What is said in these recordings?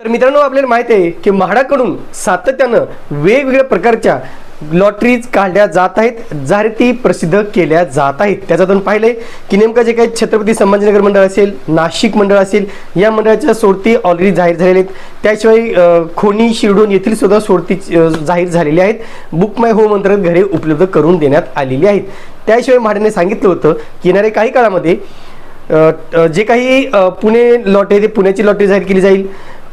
तर मित्रांनो आपल्याला माहिती आहे की म्हाडाकडून सातत्यानं वेगवेगळ्या प्रकारच्या लॉटरीज काढल्या जात आहेत. जाहिराती प्रसिद्ध केल्या जात आहेत. त्याच्यातून पाहिलंय की नेमकं जे काही छत्रपती संभाजीनगर मंडळ असेल नाशिक मंडळ असेल या मंडळाच्या सोडती ऑलरेडी जाहीर झालेल्या आहेत. त्याशिवाय खोनी शिरडोन येथील सुद्धा सोडती जाहीर झालेली आहेत. बुक माय होम अंतर्गत घरे उपलब्ध करून देण्यात आलेली आहेत. त्याशिवाय म्हाड्याने सांगितलं होतं की येणाऱ्या काही काळामध्ये जे काही पुणे लॉटरी ते पुण्याची लॉटरी जाहीर केली जाईल.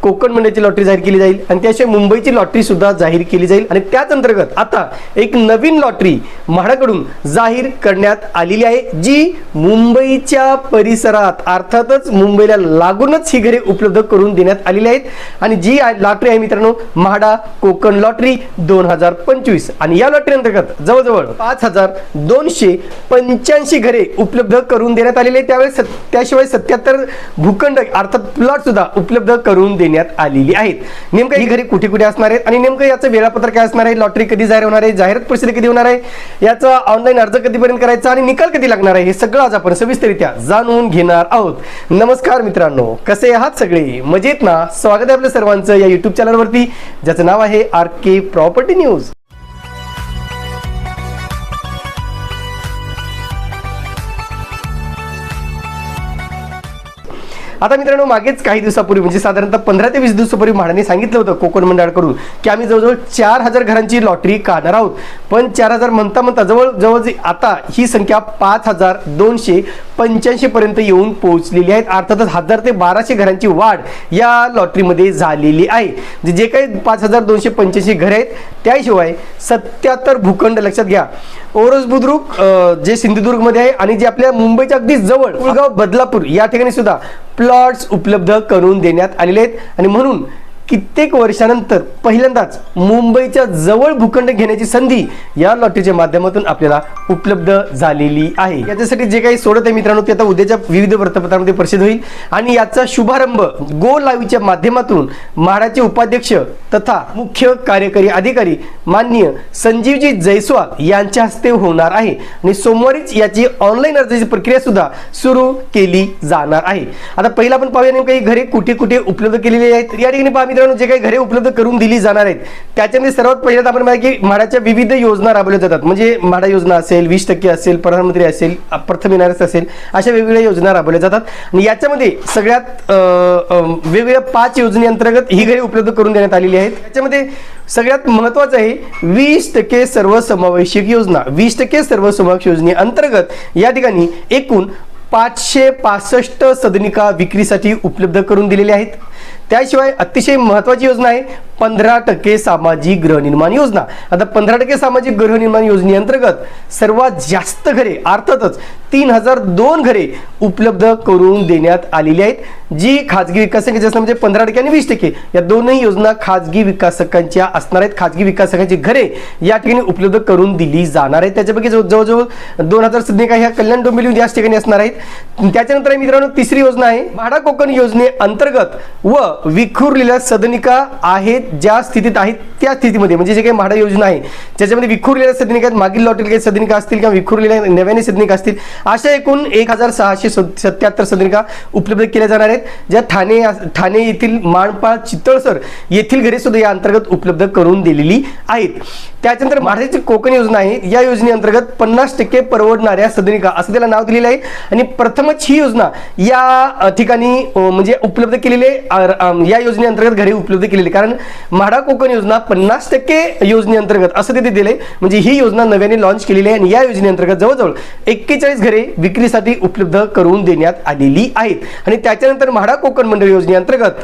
कोकण मंडळाची लॉटरी जाहीर केली जाईल आणि त्याशिवाय मुंबईची लॉटरी सुद्धा जाहीर केली जाईल. आणि त्याच अंतर्गत आता एक नवीन लॉटरी म्हाडाकडून जाहीर करण्यात आलेली आहे जी मुंबईच्या परिसरात अर्थातच मुंबईला लागूनच ही घरे उपलब्ध करून देण्यात आलेली आहेत. आणि जी लॉटरी आहे मित्रांनो म्हाडा कोकण लॉटरी दोन हजार पंचवीस. आणि या लॉटरी अंतर्गत जवळजवळ पाच हजार दोनशे पंच्याऐंशी घरे उपलब्ध करून देण्यात आलेले आहे त्यावेळेस त्याशिवाय सत्याहत्तर भूखंड अर्थात प्लॉट सुद्धा उपलब्ध करून देण्यात आलेली आहेत. नेमकं ही घरी कुठे कुठे असणार आहेत आणि नेमकं याचं वेळापत्र काय असणार आहे? लॉटरी कधी जाहीर होणार आहे? जाहिरात परिस्थिती कधी होणार आहे? याचा ऑनलाईन अर्ज कधीपर्यंत करायचा आणि निकाल कधी लागणार आहे? हे सगळं आज आपण सविस्तरित्या जाणून घेणार आहोत. नमस्कार मित्रांनो कसे आहात सगळे? मजेत ना? स्वागत आहे आपल्या सर्वांचं या युट्यूब चॅनलवरती ज्याचं नाव आहे आर के प्रॉपर्टी न्यूज आता मित्रांनो मागेच काही दिवसापूर्वी म्हणजे साधारणतः पंधरा ते वीस दिवसापूर्वी म्हाडाने सांगितलं होतं कोकण मंडळाकडून की आम्ही जवळजवळ चार हजार घरांची लॉटरी काढणार आहोत. पण चार हजार म्हणता म्हणता जवळ जवळ जे आता ही संख्या पाच हजार दोनशे पंच्याऐंशी पर्यंत येऊन पोहोचलेली आहेत अर्थातच हजार ते बाराशे घरांची वाढ या लॉटरीमध्ये झालेली आहे. जे- जे काही पाच हजार दोनशे पंच्याऐंशी घर आहेत त्याशिवाय सत्याहत्तर भूखंड लक्षात घ्या. ओरस बुद्रुक जे जे सिंधुदुर्गमध्ये आहे आणि जे आपल्या मुंबईच्या अगदी जवळ कुळगाव बदलापूर या ठिकाणी सुद्धा प्लॉट्स उपलब्ध करून देण्यात आलेले आहेत. आणि म्हणून कित्येक वर्षानंतर पहिल्यांदाच मुंबईच्या जवळ भूखंड घेण्याची संधी या लॉटरीच्या माध्यमातून आपल्याला उपलब्ध झालेली आहे. याच्यासाठी जे काही सोडत आहे मित्रांनो ते आता उद्याच्या विविध वृत्तपत्रांमध्ये प्रसिद्ध होईल. आणि याचा शुभारंभ गो लाईव्हच्या माध्यमातून म्हाडाचे उपाध्यक्ष तथा मुख्य कार्यकारी अधिकारी माननीय संजीवजी जयस्वाल यांच्या हस्ते होणार आहे. आणि सोमवारीच याची ऑनलाईन अर्जाची प्रक्रिया सुद्धा सुरू केली जाणार आहे. आता पहिला आपण पाहूया नेमकं घरे कुठे कुठे उपलब्ध केलेली आहेत. या ठिकाणी मित्रांनो जे काही घरे उपलब्ध करून दिली जाणार आहेत त्याच्यामध्ये सर्वात पहिल्यांदा आपण माहिती की म्हाडाच्या विविध योजना राबवल्या जातात. म्हणजे म्हाडा योजना असेल वीस टक्के असेल प्रधानमंत्री असेल प्रथम येणारच असेल अशा वेगवेगळ्या योजना राबवल्या जातात. आणि याच्यामध्ये सगळ्यात वेगवेगळ्या पाच योजनेअंतर्गत ही घरे उपलब्ध करून देण्यात आलेली आहेत. त्याच्यामध्ये सगळ्यात महत्वाचं आहे वीस टक्के सर्वसमावेशक योजना. वीस टक्के सर्वसमावेशक योजनेअंतर्गत या ठिकाणी एकूण पाचशे पासष्ट सदनिका विक्रीसाठी उपलब्ध करून दिलेल्या आहेत. त्याशिवाय अतिशय महत्वाची योजना आहे पंधरा टक्के सामाजिक गृहनिर्माण योजना. आता पंधरा टक्के सामाजिक गृहनिर्माण योजनेअंतर्गत सर्वात जास्त घरे अर्थातच तीन हजार दोन घरे उपलब्ध करून देण्यात आलेली आहेत जी खाजगी विकासकांची असणार म्हणजे पंधरा टक्के आणि वीस टक्के. या दोनही योजना खाजगी विकासकांच्या असणार आहेत. खाजगी विकासकांची घरे या ठिकाणी उपलब्ध करून दिली जाणार आहेत. त्याच्यापैकी जवळजवळ दोन हजार सदनिका ह्या कल्याण डोंबिवली याच ठिकाणी असणार आहेत. त्याच्यानंतर मित्रांनो तिसरी योजना आहे. म्हाडा कोकण योजनेअंतर्गत व विखुरलेल्या सदनिका आहेत ज्या स्थितीत आहेत त्या स्थितीमध्ये म्हणजे जे काही म्हाडा योजना आहे ज्याच्यामध्ये विखुरलेल्या सदनिका आहेत मागील लॉटरी काही सदनिका असतील किंवा विखुरलेल्या नव्याने सदनिका असतील अशा एकूण एक हजार सहाशे सत्याहत्तर सदनिका उपलब्ध केल्या जाणार आहेत ज्या ठाणे ठाणे येथील माणपाळ चितळसर येथील घरे सुद्धा या अंतर्गत उपलब्ध करून दिलेली आहेत. त्याच्यानंतर महाराष्ट्राची कोकण योजना आहे या योजनेअंतर्गत पन्नास टक्के परवडणाऱ्या सदनिका असं त्याला नाव दिलेलं आहे. आणि प्रथमच ही योजना या ठिकाणी म्हणजे उपलब्ध केलेले आहे. या योजनेअंतर्गत घरे उपलब्ध केलेली. कारण म्हाडा कोकण योजना पन्नास टक्के योजनेअंतर्गत असं तिथे दिलंय म्हणजे ही योजना नव्याने लॉन्च केलेली आहे आणि या योजनेअंतर्गत जवळजवळ एक्केचाळीस घरे विक्रीसाठी उपलब्ध करून देण्यात आलेली आहेत. आणि त्याच्यानंतर म्हाडा कोकण मंडळ योजनेअंतर्गत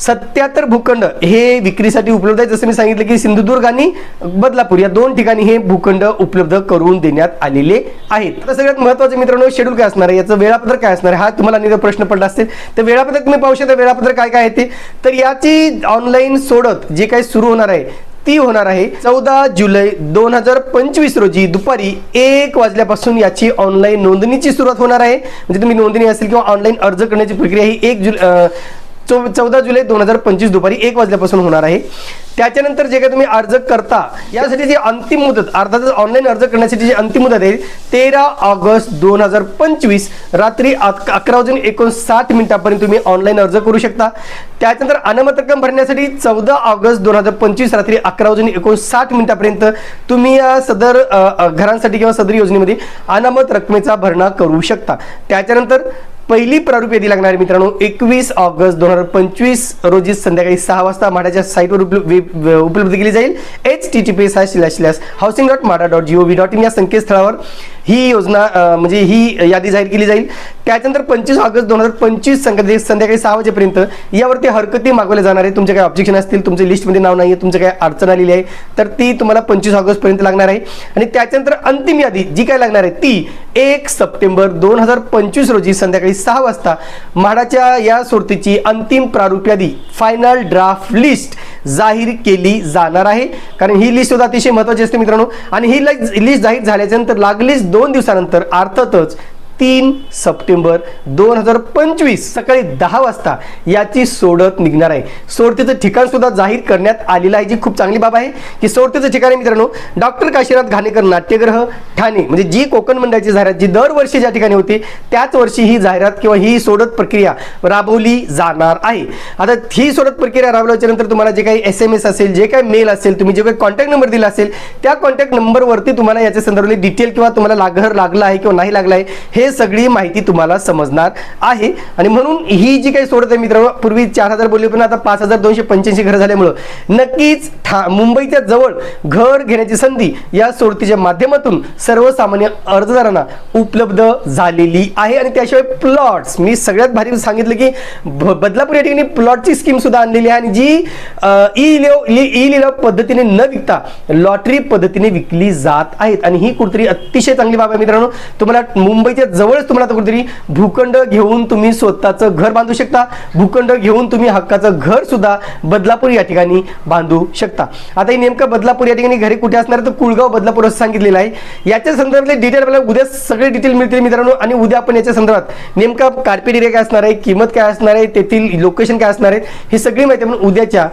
सत्याहत्तर भूखंड. हे विक्रीसाठी उपलब्ध आहे. जसं मी सांगितलं की सिंधुदुर्ग आणि बदलापूर या दोन ठिकाणी हे भूखंड उपलब्ध करून देण्यात आलेले आहेत. आता सगळ्यात महत्वाचं मित्रांनो शेड्यूल काय असणार आहे? याचं वेळापत्रक काय असणार आहे? हा तुम्हाला अनेक प्रश्न पडला असेल. तर वेळापत्रक तुम्ही पाहू शकता. वेळापत्रक काय काय आहे ते? तर याची ऑनलाईन सोडत जे काही सुरू होणार आहे ती होणार आहे चौदा जुलै दोन हजार पंचवीस रोजी दुपारी एक वाजल्यापासून याची ऑनलाईन नोंदणीची सुरुवात होणार आहे. म्हणजे तुम्ही नोंदणी असेल किंवा ऑनलाईन अर्ज करण्याची प्रक्रिया ही एक जुलै चौ चौदा जुलै दोन हजार पंचवीस दुपारी एक वाजल्यापासून होणार आहे. त्याच्यानंतर जे काही तुम्ही अर्ज करता यासाठी जी अंतिम मुदत अर्थातच ऑनलाईन अर्ज करण्यासाठी जी अंतिम मुदत आहे तेरा ऑगस्ट दोन हजार पंचवीस रात्री अकरा वाजून एकोणसाठ मिनिटापर्यंत तुम्ही ऑनलाईन अर्ज करू शकता. त्याच्यानंतर अनामत रक्कम भरण्यासाठी चौदा ऑगस्ट दोन हजार पंचवीस रात्री अकरा वाजून एकोणसाठ मिनिटापर्यंत तुम्ही या सदर घरांसाठी किंवा सदर योजनेमध्ये अनामत रकमेचा भरणा करू शकता. त्याच्यानंतर पहिली प्रारूप यादी लागणार आहे मित्रांनो एकवीस ऑगस्ट दोन हजार पंचवीस रोजी संध्याकाळी सहा वाजता माडाच्या साईटवर उपलब्ध केली जाईल. H T T P S slash slash housing dot MHADA dot G V dot in या संकेतस्थळावर. ही योजना म्हणजे ही यादी जाहीर केली जाईल. त्याच्यानंतर पंचवीस ऑगस्ट दोन हजार पंचवीस संध्याकाळी संध्याकाळी सहा वाजेपर्यंत यावरती हरकती मागवल्या जाणार आहे तुमचे काही ऑब्जेक्शन असतील तुमच्या लिस्टमध्ये नाव नाही आहे तुमच्या काही अडचण आलेली आहे तर ती तुम्हाला पंचवीस ऑगस्ट पर्यंत लागणार आहे. आणि त्याच्यानंतर अंतिम यादी जी काय लागणार आहे ती एक सप्टेंबर दोन हजार पंचवीस रोजी संध्याकाळी सहा वाजता म्हाडाच्या या सोडतीची अंतिम प्रारूप यादी फायनल ड्राफ्ट लिस्ट जाहीर केली जाणार आहे. कारण ही लिस्ट सुद्धा अतिशय महत्वाची असते मित्रांनो. आणि ही लिस्ट जाहीर झाल्याच्यानंतर लागलीच दोन दिवसानंतर अर्थातच तीन सप्टेंबर दोन हजार पंचवीस सकाळी दहा वाजता याची सोडत निघणार आहे. सोडतीचं ठिकाण सुद्धा जाहीर करण्यात आलेलं आहे. जी खूप चांगली बाब आहे की सोडतीचं ठिकाण आहे मित्रांनो डॉक्टर काशीनाथ घाणेकर नाट्यग्रह ठाणे म्हणजे जी कोकण मंडळाची जाहिरात जी दरवर्षी ज्या ठिकाणी होती त्याच वर्षी ही जाहिरात किंवा ही सोडत प्रक्रिया राबवली जाणार आहे. आता ही सोडत प्रक्रिया राबवल्याच्या नंतर तुम्हाला जे काही एस एम एस असेल जे काही मेल असेल तुम्ही जे काही कॉन्टॅक्ट नंबर दिला असेल त्या कॉन्टॅक्ट नंबरवरती तुम्हाला याच्या संदर्भातली डिटेल किंवा तुम्हाला लागर लागला आहे किंवा नाही लागला आहे हे सगळी माहिती तुम्हाला समजणार आहे. आणि म्हणून ही जी काही सोडत आहे मित्रांनो पूर्वी चार हजार बोलली पण आता पाच हजार दोनशे पंच्याऐंशी घर झाल्यामुळं नक्कीच ठा मुंबईच्या जवळ घर घेण्याची संधी या सोडतीच्या माध्यमातून सर्वसामान्य अर्जदारांना उपलब्ध झालेली आहे. आणि त्याशिवाय प्लॉट्स मी सगळ्यात भारी सांगितलं की बदलापूर या ठिकाणी प्लॉटची स्कीम सुद्धा आणलेली आहे. आणि जी ई लिओ ई लिलाव पद्धतीने न विकता लॉटरी पद्धतीने विकली जात आहेत. आणि ही कुठतरी अतिशय चांगली बाब आहे मित्रांनो. तुम्हाला मुंबईच्या जवळच तुम्हाला आता कुठेतरी भूखंड घेऊन तुम्ही स्वतःचं घर बांधू शकता. भूखंड घेऊन तुम्ही हक्काचं घर सुद्धा बदलापूर या ठिकाणी बांधू शकता. आता हे नेमकं बदलापूर या ठिकाणी घरी कुठे असणार तर कुळगाव बदलापूर असं सांगितलेलं आहे. याच्या संदर्भातले डिटेल आपल्याला उद्या सगळे डिटेल मिळतील मित्रांनो. आणि उद्या आपण याच्या संदर्भात नेमका कार्पेट एरिया काय असणार आहे? किंमत काय असणार आहे? तेथील लोकेशन काय असणार आहे? ही सगळी माहिती आपण उद्याच्या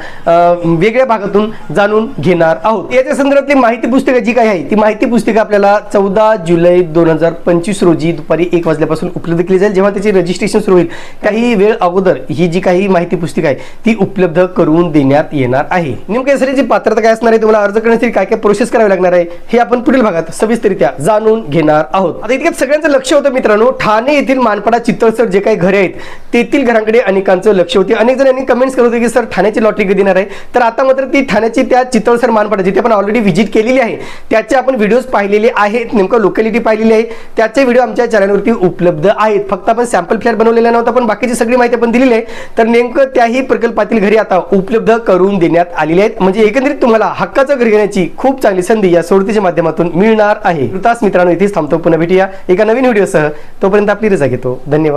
वेगळ्या भागातून जाणून घेणार आहोत. याच्या संदर्भातली माहिती पुस्तिका जी काय आहे ती माहिती पुस्तिका आपल्याला चौदा जुलै दोन हजार पंचवीस रोजी दुपारी एक वाजल्यापासून उपलब्ध केली जाईल. जेव्हा त्याची रजिस्ट्रेशन सुरू होईल काही वेळ अगोदर ही जी काही माहिती पुस्तिका आहे ती उपलब्ध करून देण्यात येणार आहे. नेमकं यासाठी जी पात्रता काय असणार आहे? तुम्हाला अर्ज करण्यासाठी काय काय प्रोसेस करावी लागणार आहे? हे आपण पुढील भागात सविस्तरित्या जाणून घेणार आहोत. आता इतक्यात सगळ्यांचं लक्ष होतं मित्रांनो ठाणे येथील मानपाडा चित्तळसर जे काही घरे आहेत तेथील घरांकडे अनेकांचं लक्ष होते. अनेक जण यांनी कमेंट्स करत होते की सर ठाण्याची लॉटरी कधी देणार आहे? तर आता मात्र ती ठाण्याची त्या चितळसर मानपाडा जिथे आपण ऑलरेडी व्हिजिट केलेली आहे त्याचे आपण व्हिडिओज पाहिलेले आहेत. नेमकं लोकॅलिटी पाहिलेली आहे. त्याचे व्हिडिओ आमच्या चॅनलवरती उपलब्ध आहेत. फक्त आपण सॅम्पल फ्लॅट बनवलेला नव्हता पण बाकीची सगळी माहिती आपण दिलेली आहे. तर नेमकं त्याही प्रकल्पातील घरी आता उपलब्ध करून देण्यात आलेली आहेत. म्हणजे एकंदरीत तुम्हाला हक्काचं घर घेण्याची खूप चांगली संधी या सोडतीच्या माध्यमातून मिळणार आहे. तास मित्रांनो इथेच थांबतो. पुन्हा भेटूया एका नवीन व्हिडिओसह. तोपर्यंत आपली रजा घेतो. धन्यवाद.